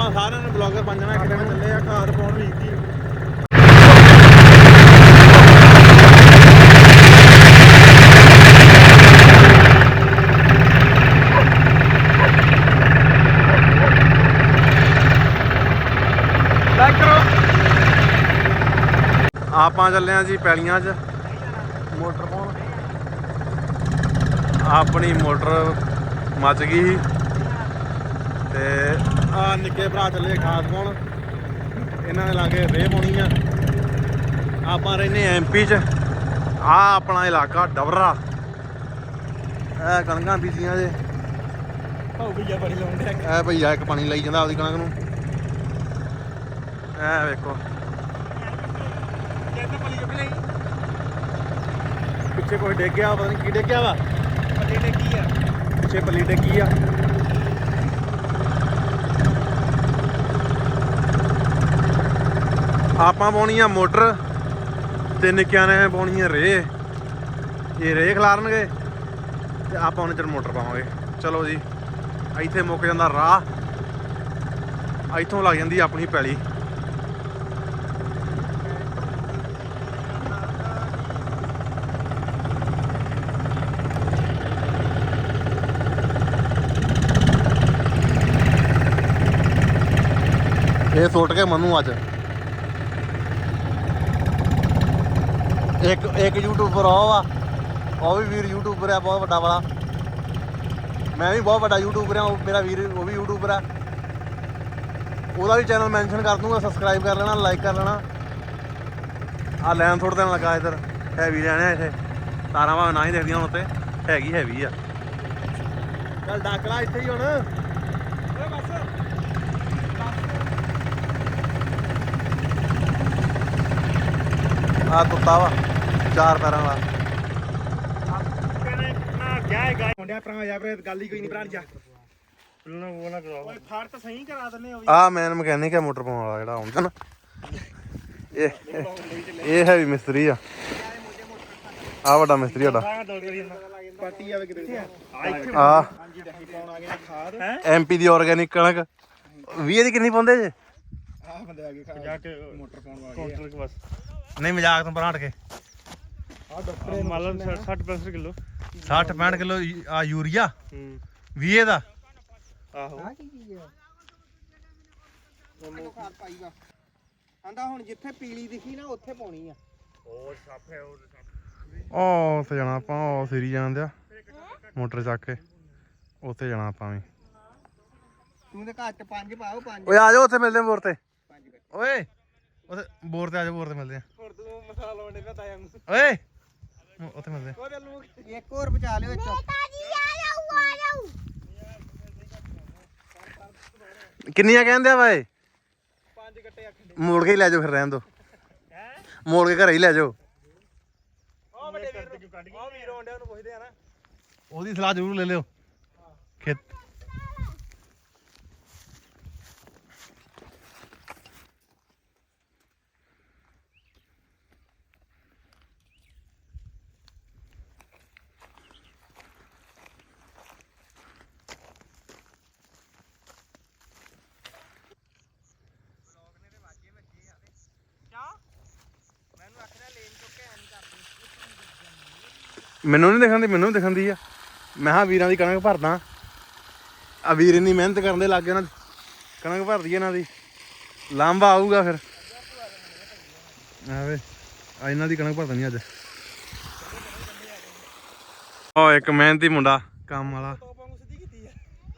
ਆਪਾਂ ਸਾਰਿਆਂ ਨੇ ਬਲੌਗਰ ਬਣ ਜਾਣਾ ਦਿਨ ਚੱਲੇ ਆ ਘਰ ਪਾਉਣ ਵੀਕ ਦੀ ਆਪਾਂ ਚੱਲੇ ਆ ਜੀ ਪੈਲੀਆਂ 'ਚ। ਮੋਟਰ ਪਾਉਣ। ਆਪਣੀ ਮੋਟਰ ਮੱਚ ਗਈ ਸੀ। ਤੇ ਆ ਨਿੱਕੇ ਭਰਾ ਚੱਲੇ ਖਾਦ ਪਾਉਣ ਇਹਨਾਂ ਨੇ ਲਾਗੇ ਰੇਹ ਪਾਉਣੀ ਆ। ਆਪਾਂ ਰਹਿੰਦੇ ਐਮਪੀ 'ਚ। ਆ ਆਪਣਾ ਇਲਾਕਾ ਡਵਰਾ ਇਹ ਕਣਕਾਂ ਬੀਜੀਆਂ ਜੇ। ਭਾਉ ਭਈਆ ਬੜੀ ਲਾਉਂਦੇ ਆ ਇਹ ਭਈਆ ਇੱਕ ਪਾਣੀ ਲਈ ਜਾਂਦਾ ਆਪਦੀ ਕਣਕ ਨੂੰ। ਇਹ ਵੇਖੋ। ਪਿੱਛੇ ਕੋਈ ਡਿੱਗ ਗਿਆ ਪਤਾ ਨਹੀਂ ਕੀ ਡਿੱਗਿਆ ਵਾ। ਪੱਲੇ ਕੀ ਆ। ਪਿੱਛੇ ਪੱਲੀ ਡਿੱਗੀ ਆ। ਆਪਾਂ ਪਾਉਣੀ ਆ ਮੋਟਰ ਤੇ ਨਿੱਕਿਆਂ ਨੇ ਪਾਉਣੀ ਆ ਰੇ। ਇਹ ਰੇ ਖਲਾਰਨਗੇ ਤੇ ਆਪਾਂ ਉਹਨਾਂ ਚਿਰ ਮੋਟਰ ਪਾਵਾਂਗੇ। ਚਲੋ ਜੀ, ਇੱਥੇ ਮੁੱਕ ਜਾਂਦਾ ਰਾਹ। ਇੱਥੋਂ ਲੱਗ ਜਾਂਦੀ ਆਪਣੀ ਪੈਲੀ। ਇਹ ਸੁੱਟ ਕੇ ਮਨੂੰ ਅੱਜ। ਇੱਕ ਯੂਟਿਊਬਰ ਉਹ ਆ। ਉਹ ਵੀ ਵੀਰ ਯੂਟਿਊਬਰ ਆ, ਬਹੁਤ ਵੱਡਾ ਵਾਲਾ। ਮੈਂ ਵੀ ਬਹੁਤ ਵੱਡਾ ਯੂਟਿਊਬਰ ਆ, ਉਹ ਮੇਰਾ ਵੀਰ, ਉਹ ਵੀ ਯੂਟਿਊਬਰ ਆ। ਉਹਦਾ ਵੀ ਚੈਨਲ ਮੈਂਸ਼ਨ ਕਰ ਦੂੰਗਾ ਸਬਸਕ੍ਰਾਈਬ ਕਰ ਲੈਣਾ ਲਾਈਕ ਕਰ ਲੈਣਾ। ਆ ਲੈਣ ਥੋੜਾ ਦੇਣ ਲੱਗਾ ਇਧਰ ਹੈਵੀ ਲੈਣੇ ਇੱਥੇ। ਤਾਰਾਂ ਭਾਵੇਂ ਨਾ ਹੀ ਦੇਖਦੀਆਂ ਹੁਣ ਉੱਤੇ, ਹੈਗੀ, ਹੈਵੀ ਆ। ਚੱਲ ਡਾਕਲਾ ਇੱਥੇ ਹੀ ਹੁਣ। ਓਏ ਬਸ। ਆ ਕੁੱਤਾ ਵਾ। ਚਾਰ ਪੈਰਾਂ ਵਾਲਾ। ਮੁੰਡਿਆ ਭਰਾ ਜਾ ਵੀਰੇ ਗੱਲ ਹੀ ਕੋਈ ਨਹੀਂ ਭਰਾ ਜਾ। ਨਾ ਉਹ ਨਾ ਕਰਾਓ। ਓਏ ਫੜ ਤਾਂ ਸਹੀ ਕਰਾ ਦਿੰਨੇ ਉਹ ਆ ਮੈਨ ਮਕੈਨਿਕ ਹੈ ਮੋਟਰ ਪਾਉਣ ਵਾਲਾ ਜਿਹੜਾ ਆਉਂਦਾ ਨਾ। ਇਹ ਇਹ ਹੈਵੀ ਮਿਸਤਰੀ ਆ। ਆ ਵੱਡਾ ਮਿਸਤਰੀ ਸਾਡਾ ਪਾਰਟੀ ਆਵੇ ਕਿਤੇ। ਆ। ਆ ਹਾਂਜੀ ਡੱਕੀ ਪਾਉਣ ਆ ਗਿਆ ਖਾਦ। ਹੈ? ਐਮਪੀ ਦੀ ਆਰਗੈਨਿਕ ਕਣਕ। 20 ਦੀ ਕਿੰਨੀ ਪਾਉਂਦੇ ਜੇ? ਆ ਬੰਦੇ ਆ ਗਏ ਖਾਦ। ਜਾ ਕੇ ਮੋਟਰ ਪਾਉਣ ਆ। ਗਏ ਬਸ। ਨਹੀਂ ਮਜ਼ਾਕ ਤੋਂ ਪਰਾਂ ਹਟ ਕੇ। ਆ ਡਾਕਟਰ ਮਾਲਨ 60 65 ਕਿਲੋ। 60 65 ਕਿਲੋ ਆ ਯੂਰੀਆ? ਹੂੰ। 20 ਦਾ? ਆਹੋ। ਆ ਕੀ ਚੀਜ਼ ਆ? ਉਹਨੂੰ ਖਾਦ ਪਾਈਗਾ ਆਂਦਾ ਹੁਣ ਜਿੱਥੇ ਪੀਲੀ ਦਿਖੀ ਨਾ ਉੱਥੇ ਪਾਉਣੀ ਆ। ਉਹ ਸੱਪ ਹੈ ਉਹ ਉਹ ਉੱਥੇ ਜਾਣਾ ਆਪਾਂ ਉਹ ਸਿਰੀ ਜਾਂਦੇ ਆ ਮੋਟਰ ਚੱਕ ਕੇ। ਉੱਥੇ ਜਾਣਾ ਆਪਾਂ ਵੀ। ਤੂੰ ਤੇ ਘੱਟ ਪੰਜ ਪਾਓ ਪੰਜ। ਓਏ ਆ ਜਾਓ ਉੱਥੇ ਮਿਲਦੇ ਬੋਰ ਤੇ। ਓਏ ਉੱਥੇ ਬੋਰ ਤੇ ਆ ਜਾਓ ਬੋਰ ਤੇ ਮਿਲਦੇ ਆ। ਹੋਰ ਤੂੰ ਮਸਾਲਾ ਲਾਉਣੇ ਦਾ ਤਾਇਆ ਨੂੰ। ਓਏ ਉੱਥੇ ਮਿਲਦੇ ਆ। ਉਹਦੇ ਲੋਕ ਇੱਕ ਹੋਰ ਬਚਾ ਲਿਓ ਇੱਥੋਂ। ਕਿੰਨੀਆਂ ਕਹਿੰਦੇ ਆ ਵਾਏ ਪੰਜ ਗੱਟੇ ਆਖੰਡੇ ਮੋੜ ਕੇ ਹੀ ਲੈ ਜਾਓ ਫਿਰ ਰਹਿਣ ਦੋ। ਮੋੜ ਕੇ ਘਰੇ ਹੀ ਲੈ ਜਾਓ। ਉਹ ਵੱਡੇ ਵੀਰ ਨੂੰ ਕੱਢ ਉਹ ਵੀਰ ਆਉਂਦੇ ਉਹਨੂੰ ਪੁੱਛਦੇ ਆ ਨਾ। ਉਹਦੀ ਸਲਾਹ ਜ਼ਰੂਰ ਲੈ ਲਿਓ। ਖੇਤ ਮੈਨੂੰ ਨਹੀਂ ਦਿਖਾਂਦੀ ਮੈਨੂੰ ਵੀ ਦਿਖਾਂਦੀ ਆ। ਮੈਂ ਹਾਂ ਵੀਰਾਂ ਦੀ ਕਣਕ ਭਰਦਾ। ਆ ਵੀਰ ਇੰਨੀ ਮਿਹਨਤ ਕਰਨ ਦੇ ਲੱਗੇ ਉਹਨਾਂ ਦੀ। ਕਣਕ ਭਰਦੀ ਇਹਨਾਂ ਦੀ। ਲਾਂਬਾ ਆਊਗਾ ਫਿਰ। ਆਵੇ, ਆ ਇਹਨਾਂ ਦੀ ਕਣਕ ਭਰ ਦੇਣੀ ਅੱਜ। ਉਹ ਇੱਕ ਮਿਹਨਤੀ ਮੁੰਡਾ, ਕੰਮ ਵਾਲਾ।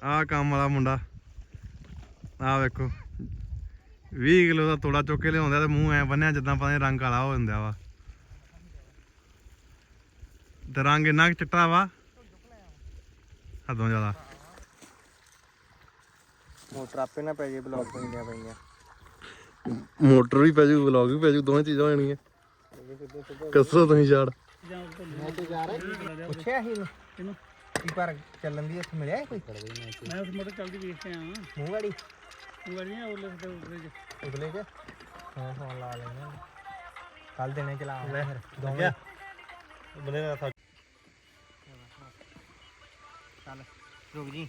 ਆ ਆਹ ਕੰਮ ਵਾਲਾ ਮੁੰਡਾ। ਆਹ ਵੇਖੋ। 20 ਕਿਲੋ ਦਾ ਤੋੜਾ ਚੁੱਕ ਕੇ ਲਿਆਉਂਦਾ ਤੇ ਮੂੰਹ ਐ ਬੰਨਿਆ ਜਿੱਦਾਂ ਪਤਾ ਨੀ ਰੰਗ ਕਾਲਾ ਹੋ ਜਾਂਦਾ ਵਾ। ਤੇ ਰੰਗ ਇੰਨਾ ਕੁ ਚਿੱਟਾ ਵਾ? ਹਦੋਂ ਜ਼ਿਆਦਾ। ਮੋਟਰ ਆਪੇ ਨਾ ਪੈ ਜੇ ਬਲੌਕ ਪੈਂਦੀਆਂ ਪਈਆਂ ਮੋਟਰ ਵੀ ਪੈ ਜੂ ਵਲੌਗ ਵੀ ਪੈ ਜੂ ਦੋਵੇਂ ਚੀਜ਼ਾਂ ਹੋਣਗੀਆਂ ਕਸਰੋ ਤੁਸੀਂ ਛਾੜ ਮੈਂ ਤੇ ਜਾ ਰਿਹਾ ਪੁੱਛਿਆ ਸੀ ਇਹਨੂੰ ਕੀ ਪਰ ਚੱਲਣ ਦੀ ਇੱਥੇ ਮਿਲਿਆ ਕੋਈ? ਮੈਂ ਉਸ ਮੋਟਰ ਚੱਲਦੀ ਵੇਖ ਕੇ ਆਇਆ ਮੂੰਹ ਵਾਲੀ ਉਹ ਗੜੀਆਂ ਉਹਲੇ ਤੇ ਉਤਰੇ ਜੇ ਉਗਲੇ ਚ? ਹਾਂ ਫੋਨ ਲਾ ਲੈਣਾ ਕੱਲ ਦਿਨੇ ਚਲਾ ਫਿਰ ਦੋਵੇਂ। ਬੰਦੇ ਦਾ ਚੱਲ ਰੁਕ ਜੀ।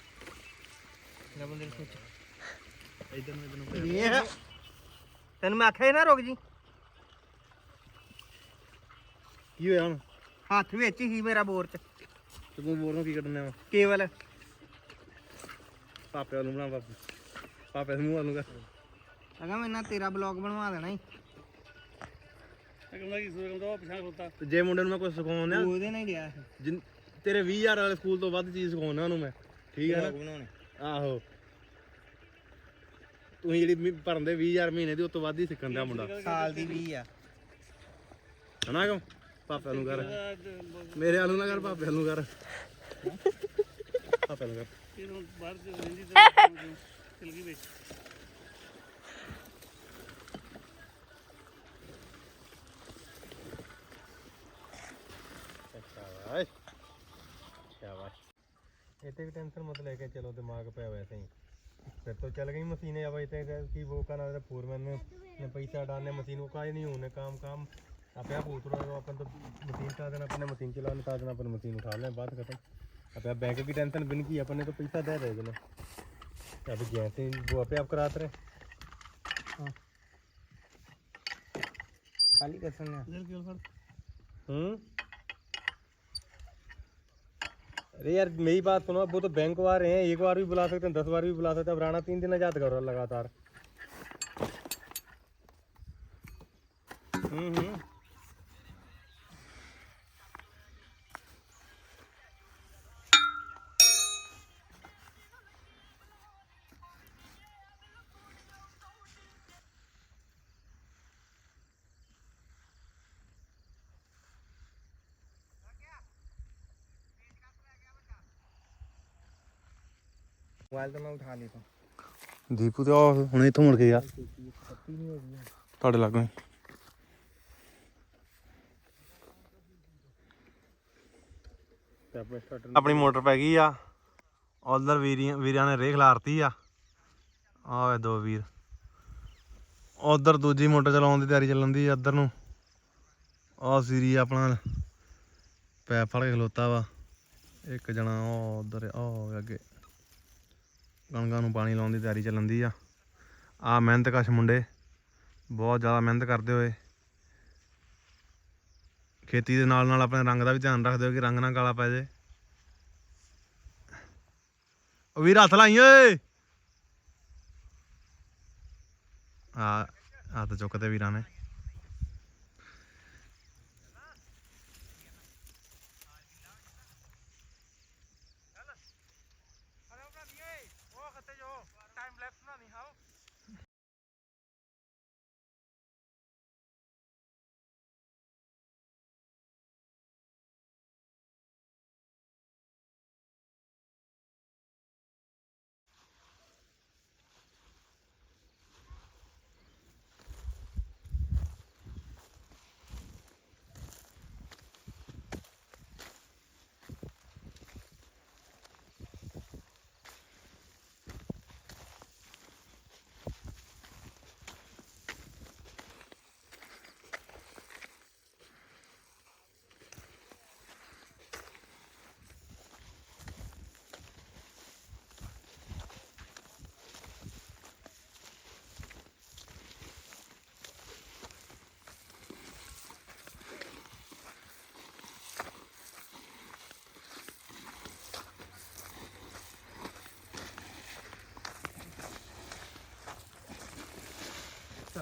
ਲੈ ਬੰਦੇ ਨੂੰ ਸੋਚ। ਇਧਰ ਨੂੰ ਇਧਰ ਨੂੰ। ਇਹ ਤੈਨੂੰ ਮੈਂ ਆਖਿਆ ਸੀ ਨਾ ਰੁਕ ਜੀ। ਕੀ ਹੋਇਆ ਹੁਣ? ਹੱਥ ਵਿੱਚ ਹੀ ਮੇਰਾ ਬੋਰ ਚ। ਤੇ ਤੂੰ ਬੋਰ ਨੂੰ ਕੀ ਕੱਢਣਾ ਵਾ? ਕੇਵਲ। ਪਾਪੇ ਨੂੰ ਬਣਾ ਪਾਪੇ। ਪਾਪੇ ਨੂੰ ਮੂੰਹ ਨੂੰ ਕਰ। ਅਗਾ ਮੈਂ ਨਾ ਤੇਰਾ ਬਲੌਗ ਬਣਵਾ ਦੇਣਾ ਹੀ ਕਹਿੰਦਾ ਕੀ ਸੋਚਦਾ ਉਹ ਪਿਛਾਂ ਖੋਤਾ ਤੇ ਜੇ ਮੁੰਡੇ ਨੂੰ ਮੈਂ ਕੁਝ ਸਿਖਾਉਣਾ ਉਹਦੇ ਨਾਲ ਹੀ ਗਿਆ ਤੇਰੇ 20000 ਵਾਲੇ ਸਕੂਲ ਤੋਂ ਵੱਧ ਚੀਜ਼ ਸਿਖਾਉਣਾ ਉਹਨੂੰ ਮੈਂ। ਠੀਕ ਹੈ ਨਾ? ਬਣਾਉਣੇ? ਆਹੋ। ਤੂੰ ਜਿਹੜੀ ਮੀ- ਭਰਨ ਦੇ 20000 ਮਹੀਨੇ ਦੀ ਉਸ ਤੋਂ ਵੱਧ ਹੀ ਸਿੱਖਣ ਦਾ ਮੁੰਡਾ। ਸਾਲ ਦੀ 20 ਆ। ਹਨਾ ਕਮ ਪਾਪੇ ਨੂੰ ਕਰ। ਮੇਰੇ ਵਾਲੂ ਨਾ ਕਰ ਪਾਪੇ ਨੂੰ ਕਰ। ਪਾਪੇ ਨੂੰ ਕਰ। ਇਹ ਹੁਣ ਬਾਹਰ ਚ ਰਹਿੰਦੀ ਤੇ ਚਲ ਗਈ ਵਿੱਚ ਸ਼ਾਬਾਸ਼ ਸ਼ਾਬਾਸ਼ इतने भी टेंशन मत लेके चलो दिमाग पे वैसे ही फिर तो चल गई मशीनें अब इतने कि वो का ना फोरमैन में ने पैसा डालने मशीनों का ही नहीं होने काम काम अब आप उतरो तो अपन तो मशीन चला देना अपने मशीन चला उतार देना अपन मशीन उठा लें बात खत्म अब आप बैंक की टेंशन बिन की अपन ने तो पैसा दे रहे ना अभी जैसे ही वो अपने आप कराते रहे ਖਾਲੀ ਦੱਸਣ ਨੇ ਇਧਰ ਕਿਉਂ ਫੜ हम्म अरे यार मेरी बात सुनो वो तो बैंक वाले हैं एक बार भी बुला सकते हैं दस बार भी बुला सकते हैं अब राणा तीन दिन आजाद करो लगातार ਮੋਬਾਈਲ ਤਾਂ ਮੈਂ ਉਠਾ ਲਈ ਤਾਂ। ਦੀਪੂ ਤੇ ਉਹ ਹੁਣੇ ਇੱਥੋਂ ਮੁੜ ਕੇ ਗਿਆ। ਤੁਹਾਡੇ ਲਾਗੋਂ ਆਪਣੀ ਮੋਟਰ ਪੈ ਗਈ ਆ। ਉਧਰ ਵੀਰੀਆਂ ਵੀਰਾਂ ਨੇ ਰੇਖ ਲਾਰਤੀ ਆ। ਆਹ ਦੋ ਵੀਰ। ਉਧਰ ਦੂਜੀ ਮੋਟਰ ਚਲਾਉਣ ਦੀ ਤਿਆਰੀ ਚੱਲਣ ਦੀ ਇੱਧਰ ਨੂੰ। ਆ ਸੀਰੀ ਆਪਣਾ ਪੈਪ ਫੜ ਕੇ ਖਲੋਤਾ ਵਾ। ਇੱਕ ਜਣਾ ਉਹ ਉਧਰ ਉਹ ਅੱਗੇ। ਕਣਕਾਂ ਨੂੰ ਪਾਣੀ ਲਾਉਣ ਦੀ ਤਿਆਰੀ ਚੱਲਣ ਦੀ ਆ। ਆ ਮਿਹਨਤ ਕਸ਼ ਮੁੰਡੇ, ਬਹੁਤ ਜ਼ਿਆਦਾ ਮਿਹਨਤ ਕਰਦੇ ਹੋਏ। ਖੇਤੀ ਦੇ ਨਾਲ ਨਾਲ ਆਪਣੇ ਰੰਗ ਦਾ ਵੀ ਧਿਆਨ ਰੱਖਦੇ ਹੋ ਕਿ ਰੰਗ ਨਾ ਕਾਲਾ ਪੈ ਜੇ। ਉਹ ਵੀਰ ਹੱਥ ਲਾਈ, ਓਏ! ਆ ਹੱਥ ਚੁੱਕਦੇ ਵੀਰਾਂ ਨੇ।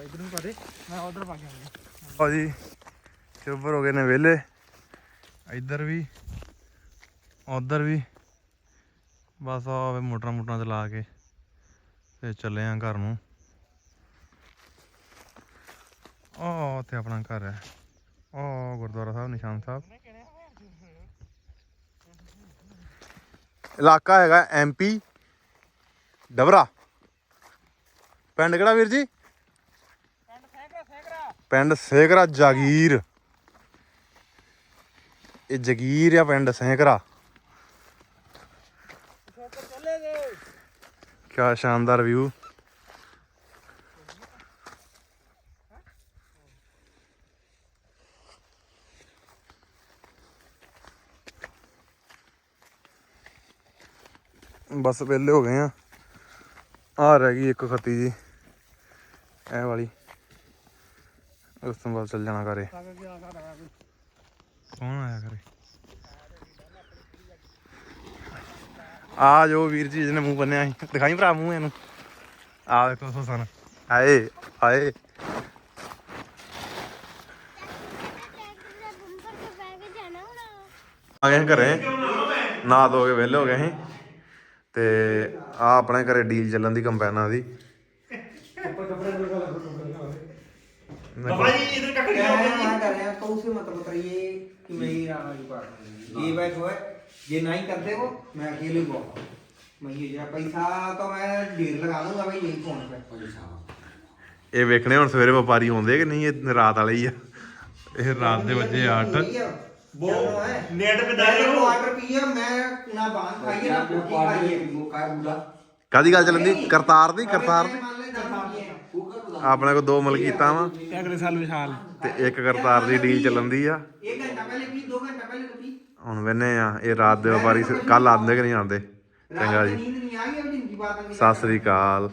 ਇਧਰ ਨੂੰ ਪਾ ਦੇ। ਮੈਂ ਉਧਰ ਪਾ ਕੇ ਆਉਂਦਾ। ਲਓ ਜੀ ਚੁੱਬਰ ਹੋ ਗਏ ਨੇ ਵਿਹਲੇ। ਇੱਧਰ ਵੀ, ਉਧਰ ਵੀ। ਬਸ ਆ ਮੋਟਰਾਂ ਮੋਟਰਾਂ ਚਲਾ ਕੇ ਤੇ ਚੱਲੇ ਆ ਘਰ ਨੂੰ। ਉਹ ਉੱਥੇ ਆਪਣਾ ਘਰ ਹੈ। ਉਹ ਗੁਰਦੁਆਰਾ ਸਾਹਿਬ, ਨਿਸ਼ਾਨ ਸਾਹਿਬ। ਇਲਾਕਾ ਹੈਗਾ ਐਮਪੀ ਡਬਰਾ। ਪਿੰਡ ਕਿਹੜਾ ਵੀਰ ਜੀ? ਪਿੰਡ ਸੇਕਰਾ ਜਾਗੀਰ। ਇਹ ਜਗੀਰ ਆ ਪਿੰਡ ਸੇਕਰਾ। ਕਿਆ ਸ਼ਾਨਦਾਰ ਵਿਊ ਬਸ ਵਿਹਲੇ ਹੋ ਗਏ ਆ। ਆ ਰਹਿ ਗਈ ਇੱਕ ਖੱਤੀ ਜੀ। ਇਹ ਵਾਲੀ। ਉਸ ਤੋਂ ਬਾਅਦ ਚੱਲ ਜਾਣਾ ਘਰੇ। ਕੌਣ ਆਇਆ ਘਰੇ। ਆ ਜੋ ਵੀਰ ਜੀ, ਜਿਹਨੇ ਮੂੰਹ ਬੰਨਿਆ ਸੀ। ਦਿਖਾਈ ਭਰਾ ਮੂੰਹ ਇਹਨੂੰ। ਆ ਦੇਖੋ ਸੁਸਨ। ਆਏ ਆਏ। ਆ ਗਏ ਘਰੇ। ਨਾ ਧੋ ਕੇ ਵਿਹਲੇ ਹੋ ਗਏ ਸੀ। ਤੇ ਆ ਆਪਣੇ ਘਰੇ ਡੀਲ ਚੱਲਣ ਦੀ ਕੰਪੈਨਾਂ ਦੀ ਬਾਬਾ ਜੀ ਇਧਰ ਕੱਟ ਗਿਆ क्या कर रहे हैं तो उसे मत बताइए कि मैं ही राणा जी पार्ट ये बैठो है ये नहीं करते हो मैं अकेले बहुत मैं ये जा पैसा तो मैं ढेर लगा दूंगा भाई यही फोन पे पैसा ਇਹ ਵੇਖਣੇ ਹੁਣ ਸਵੇਰੇ ਵਪਾਰੀ ਆਉਂਦੇ ਕਿ ਨਹੀਂ ਇਹ ਰਾਤ ਵਾਲੇ ਹੀ ਆ ਇਹ ਰਾਤ ਦੇ ਵਜੇ 8 वो है नेट पे मैंने डाले हो क्वार्टर पिए मैं ना बांध खाइए ना रोटी खाइए वो का बुला ਕਾਦੀ ਗੱਲ ਚੱਲਣ ਦੀ ਕਰਤਾਰ ਦੀ ਕਰਤਾਰ ਦੀ मान ले दस पिए ਆਪਣੇ ਕੋਲ ਦੋ ਮਲਕੀਤਾਂ ਵਾ। ਤੇ ਅਗਲੇ ਸਾਲ ਵਿਸ਼ਾਲ। ਤੇ ਇੱਕ ਕਰਤਾਰ ਦੀ ਡੀਲ ਚੱਲਣ ਦੀ ਆ ਹੁਣ ਵੇਨੇ ਆ ਇਹ ਰਾਤ ਦੇ ਵਪਾਰੀ ਕੱਲ ਆਉਂਦੇ ਕਿ ਨਹੀਂ ਆਉਂਦੇ? ਚੰਗਾ ਜੀ। ਸਤਿ ਸ੍ਰੀ ਅਕਾਲ।